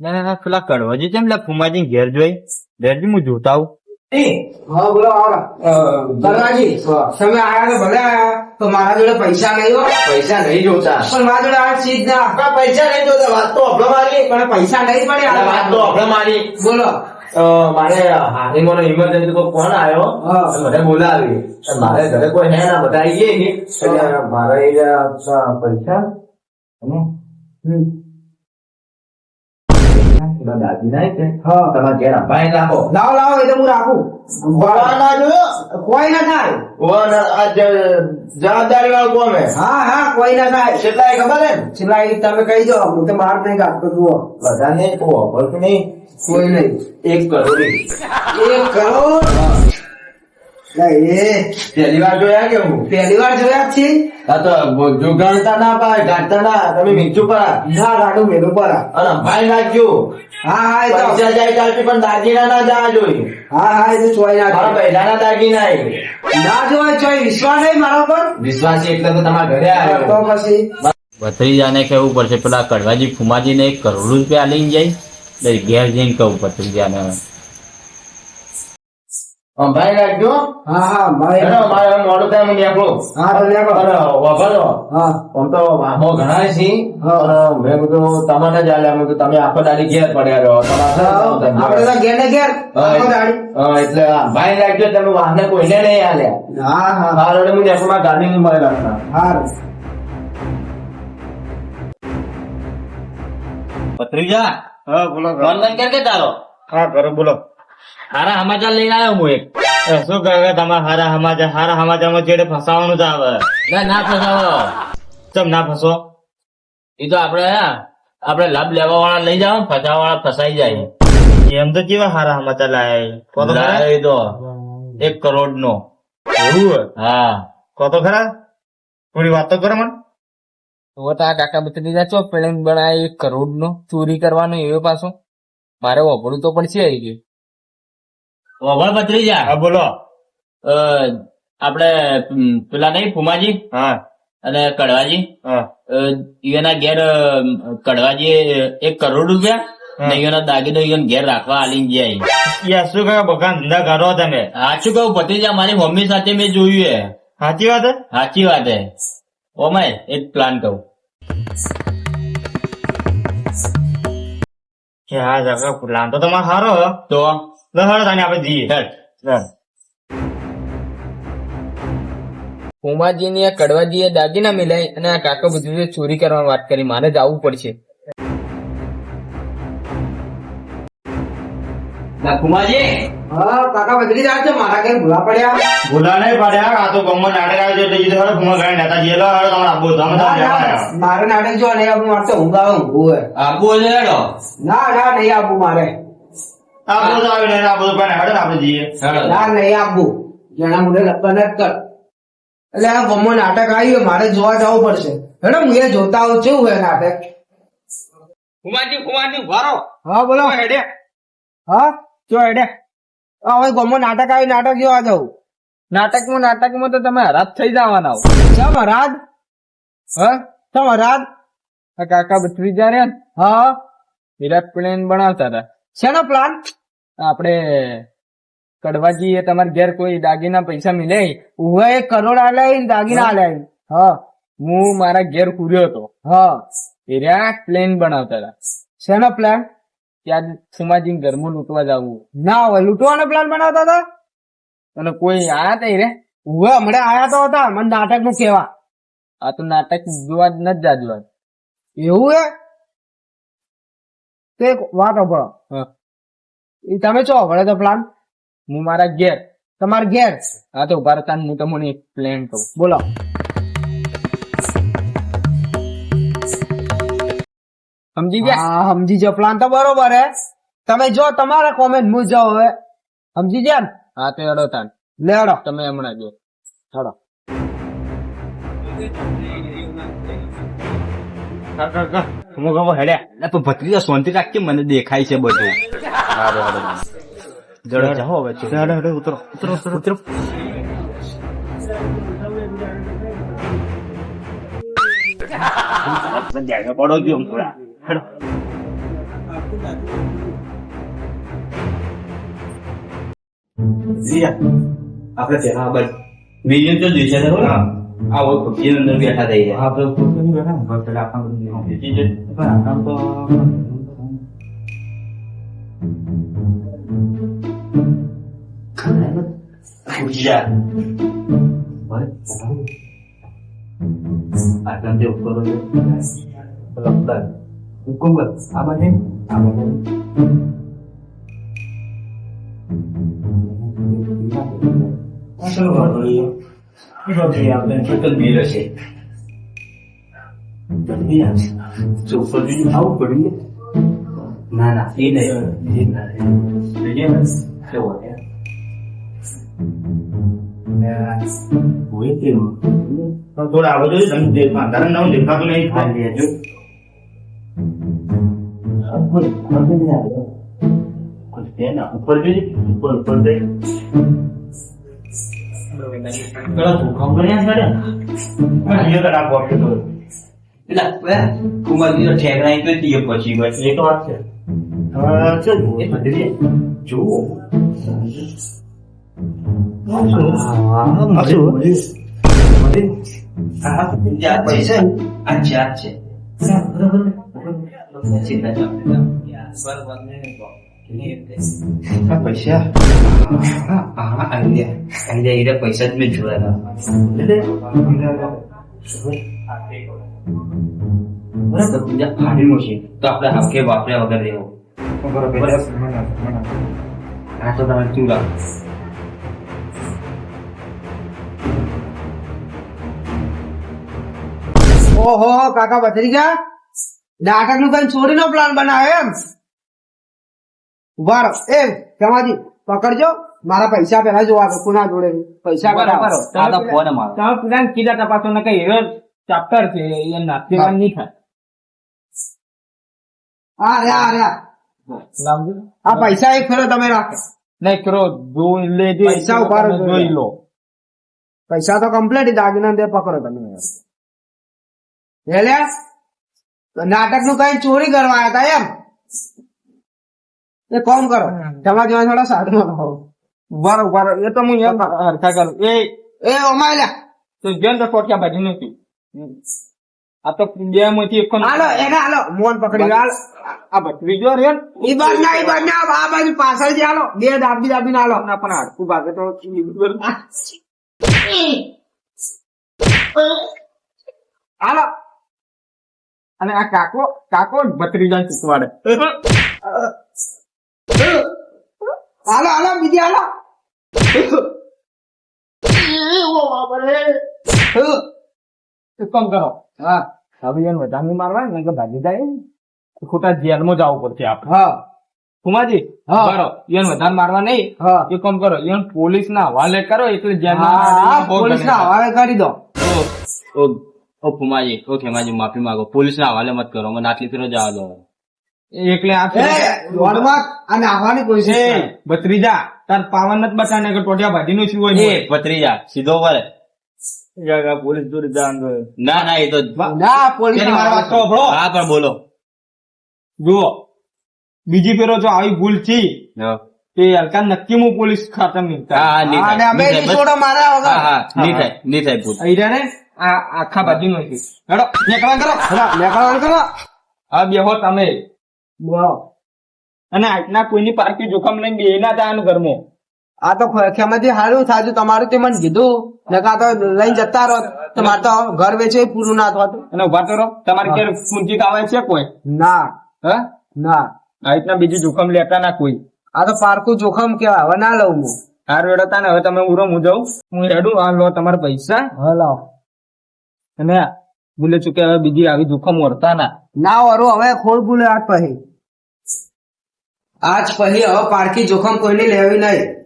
ના ના ના પેલા કડવાજી કેમ લે ફુમાજી ઘેર જોઈ? ઘેરજી હું જોતા આવું. હા બોલો આવરા તમે આયા તો ભલે આયા તો મારા જોડે પૈસા નહીં હો. પૈસા નહીં જોતા. પણ મારા જોડે આ ચીજ ના પૈસા નહીં જોતા વાત તો અભલો મારી પણ પૈસા નહીં પડે વાત તો અભલો મારી બોલો. મારે હાથીમાં ઇમરજન્સી કોઈ ફોન આવ્યો? મને બોલાવી. અને મારે ઘરે કોઈ હે ના બધા આવી ગયા ને મારે પૈસા? પેલા દાદી ના છે હા તમારા ઘેર અપાઈ રાખો લાવો લાવો એ તો હું રાખું ભણવા ના જોયો કોઈ ના થાય ઓન આ જવાબદારી વાળો કોમ હે હા કોઈ ના થાય કેટલાય ખબર હે ને? છેલ્લા તમે કહી દો હું તો બહાર નહીં કાઢતો જુઓ બધા ને ખબર નહીં કોઈ નહીં એક કરોડ એક કરોડ પહેલી વાર જોયા કે હું? પહેલી વાર જોયા છે આ તો જો ના પાય ગાંઠતા ના. તમે મીઠું પડા ના ગાડું મેલું પર. અને ભાઈ નાખજો હા હા એ તો. પૈસા જાય ચાલતી પણ દાગીના ના જવા જોઈએ હા હા એ તો ચોઈ ના મારા પહેલાના દાગીના ના જોવાય ચોઈ વિશ્વાસ નહીં મારા પર? વિશ્વાસી એટલે તો તમારા ઘરે તો આવ્યો પછી? ભત્રીજાને કહેવું પડશે પેલા કડવાજી ફુમાજીને એક કરોડ રૂપિયા લઈને જાય. ઘેર જઈને કહું ભત્રીજાને ભાઈ રાખજો. હા હા ભાઈ મારે મોડું થાય હું નીકળું હા તો નીકળો અરે વાપરો હા. આમ તો વાહો ઘણા છે. મેં કીધું તમને જ આલ્યા મેં તમે આખો દાડી ઘેર પડ્યા રહો. તમારે આપણે તો ઘેર ને ઘેર. આખો દાડી. હા, એટલે ભાઈ રાખજો. તમે વાહને કોઈને નહીં આલ્યા હા હા. હા એટલે હું નીકળું, મારા ગાડીની મળે રાખના હા. પત્રીજા હા બોલો ફોન બંધ કર કે તારો? હા કરો બોલો. હારા સમાચાર લઈને આવ્યો હું એક. શું કહે તમારા હારા સમાચાર હારા સમાચારમાં છેડે ફસાવાનું જ આવે. ના ના ફસાવો. ચમ ના ફસો? એ તો આપડે આપણે લાભ લેવા વાળા લઈ જાવ ફસાવા વાળા ફસાઈ જાય. એમ તો કેવા હારા સમાચાર લાયા તો એક કરોડ નો એવું હા. કો તો ખરા. થોડી વાત તો કરો મને. તો આ કાકા બત્રીજા ચો પ્લેન બનાય એક કરોડ નો ચોરી કરવાનો એવો પાછો. મારે વાપરવું તો પડશે આવી ગયું. વગળ ભત્રીજા હા બોલો. આપણે પેલા નહીં ફુમાજી? હા. અને કડવાજી? હા. અ, ઘેર કડવાજી એક કરોડ રૂપિયા. ને દાગીનો ઘેર રાખવા યાર શું કહે ધંધા કરો તમે. સાચું કહું? ભત્રીજા મારી મમ્મી સાથે મેં જોયું હે સાચી વાત હે? સાચી વાત હે. ઓમાય એક પ્લાન કહું. હા જગા પ્લાન તો તમારો સારો તો? લહડ તાને આપણે જઈએ. હેડ. ચાલ. ઉમાજી ને કડવાજી એ દાગીના મિલાય અને આ કાકા બધું ચોરી કરવાની વાત કરી. મારે જવું પડશે. કુમારજી હા કાકા બદલી જાય છે. મારા ઘેર ભૂલા પડ્યા. ભૂલા નહીં પડ્યા. આ તો ગમમાં નાટક આવે છે. એટલે કીધું ગાડી નેતા તમે તમે તમે મારે નાટક જો નહીં આપવું મારે તો ઊંઘ આવે ઊંઘવું આબુ છે ના ના નહીં આપવું મારે. આબુ તો આવી નહીં આબુ તો પણ હેડો આપણે જઈએ. ના નહીં આપવું જેના મુઢે લપન જ કર. એટલે આ ગમો નાટક આવ્યું મારે જોવા જવું પડશે. હેડો હું એ જોતા આવું કેવું હોય નાટક? વારો. હા બોલો. હેડે. હા? જો હેડે. હવે ગમો નાટક આવ્યું નાટક જોવા જવું નાટકમાં નાટકમાં તો તમે હરાબ થઈ જવાના હો. હરાદ હા? હરાદ કાકા બત્રીજા રે ને, હા. વિરાટ પ્લેન બનાવતા હતા. શેનો પ્લાન આપણે કડવાજી એ તમારા ઘેર કોઈ દાગીના પૈસા મિલે? ઉવે એક કરોડ આલાય ને દાગીના આલાય હા. હું મારા ઘેર કુર્યો હતો. હા. એ રહ્યા પ્લેન બનાવતા હતા. શેનો પ્લાન? ત્યાં સુમાજી ઘરમાં લૂંટવા જવું. ના હોય લૂંટવાનો પ્લાન બનાવતા હતા? અને કોઈ આયા તા રે? ઉવે હમણાં આયા તો હતા. મને નાટકનું કેવા. આ તો નાટક જોવા જ નથી જાજવા એવું હે? તો એક વાત સાંભળો. હા. એ તમે ચો વળે તો પ્લાન હું મારા ઘેર. તમારે ઘેર હા તો ઊભા રહેતા હું તમને એક પ્લેન કહું. બોલો. સમજી ગયા? હા સમજી જાવ પ્લાન તો બરોબર હે. તમે જો તમારા કોમેન્ટ હું જાઓ હવે. સમજી ગયા ને? હા તો એડો તાન. લેડો તમે હમણાં જો હેડો. હેડ્યા ના પણ શાંતિ રાખજે મને દેખાય છે બધું? જડો જાઓ હવે હેડો હેડો ઉતરો ઉતરો ઉતરો. ઉતરો. પડો ગયો થોડા. હેડો. આપણે ત્યાં બસ. બીજું તો દિવસે તો હોય. હા. આવો ખુરશીની અંદર બેઠા થઈ જાય આપણે ખુરશી બેઠા ને બસ પેલા આપણને બધું બીજી જે- પણ આમ તો ખુરશી આ. આટલા તે ઉપર જ. લખતા હુકમ કર આ બાજુ આ બાજુ શું વાંધો નહીં. એ આપણે કેટલું બિલ હશે? જલ્દી આવશે. તો ઉપર બીજું ખાવું પડ્યું ના ના એ નહીં એ ના જોઈએ ને કેવો છે? હોય કેવું? થોડા આગળ જોજો, તમે દેખવા તારે નવ દેખાતું નહીં આ લેજો. ઉપર ઉપર ને, જોજે. ઉપર ઉપર જઈ. પેલા ભૂખમ કર્યા કરે એ તો રાખો તો. એટલે પેલા કુમારજી તો ઠેકણા તો દીએ પછી બસ. એ તો વાત છે. એ પૈસા? હા હા આઈડિયા આઈડિયા પૈસા જ મેં જોયા બરાબર બીજા ફાડીનું છે તો આપણે હાકે વાપર્યા વગર રહેવું. આ તો તમે ચૂલા. ઓહો કાકા ભત્રીજા નાટકનું કઈ છોડીનો પ્લાન બનાવે એમ? ઊભા એ જમાજી પકડજો. મારા પૈસા પેલા જોવા દો કોના જોડે? પૈસા ફોન મારો તમે પેલા કીધા તપાસો ને કઈ એવો ચાપ્ટર છે એ નાસ્તી નહીં થાય. આ રહ્યા આ રહ્યા લાવજો. આ પૈસા એક ફેરો તમે રાખો. નહીં કરો જોઈ લેજો. પૈસા ઊભા જોઈ લો. પૈસા તો કમ્પ્લીટ દાગીના તે પકડો તમે. હેલ્યા? નાટકનું કઈ ચોરી કરવા આવ્યા હતા એમ? એ કોમ કરો. તમારા જેવા થોડા સાધનો રહો ઊભા ઊભા એ તો હું એમ હરખા કરું. એ એ ઓમાય લ્યા તો જેમ તો ટોટિયા બાજુ નથી. આ તો બે માંથી એક હાલો એને હાલો મોન પકડી. હાલ. આ આ જો રે ઈ બાજ ના ઈ બાજ ના આ બાજુ પાછળ જે હાલો. બે દાબી દાબી ના હાલો. ના પણ હાડકું ભાગે તો હાલો. અને આ કાકો કાકો ભત્રીજા શીખવાડે. હાલો હાલો બીજી હાલો. કામ કરો. હા. એને વધારે મારવા ને કે ભાગી જાય ખોટા જેલમાં જવું પડશે આપણે. હા. કુમારજી હા. બરો એને વધારે મારવા નહીં. હા. એ કામ કરો એને પોલીસ ના હવાલે કરો એટલે હા પોલીસ ના હવાલે કરી દો. ઓ ઓ ફુમાજી ઓકે ખેમાજી માફી માંગો. પોલીસ ના હવાલે મત કરો મને આટલી ફેરો જવા દો. એટલે આ અને આવવાની ભત્રીજા તાર પાવન નથી બતાને કે ટોટિયા ભાજી નું શું એ હોય પત્રીજા સીધો વરે પોલીસ દૂર ના ના એ તો ના પોલીસ તેની મારી વાત તો. સાંભળો. હા પણ બોલો. જુઓ બીજી ફેરો જો આવી ભૂલથી તે હલકા નક્કી હું પોલીસ ખાતા આ આખા બાજુ નું છે. હેડો નીકળવા કરો. હેલો, કરો. હા બેહો તમે. અને આટના કોઈની પાર્ટી જોખમ લઈને બે ના થાય ઘરમાં આ તો ખેમાંથી સારું સાજુ તમારું તે મને કીધું. નકા તો લઈને જતા રહો. તમારે તો ઘર વેચે પૂરું ના થતું અને ઊભા કરો તમારે ક્યારે પૂંજી આવે છે કોઈ? ના. હ? ના. આ રીતના બીજું જોખમ લેતા ના કોઈ. આ તો પારકું જોખમ કેવા હવે ના લઉં હું. હાર વેડતા ને હવે તમે ઉરો હું જાઉં. હું રેડું આ લો તમારા પૈસા. હલો અને ભૂલે ચૂકે હવે બીજી આવી જોખમ વર્તા ના ના વરો હવે ખોળ ભૂલે આ પછી. આજ પછી અપારખી જોખમ કોઈને લેવી નહીં.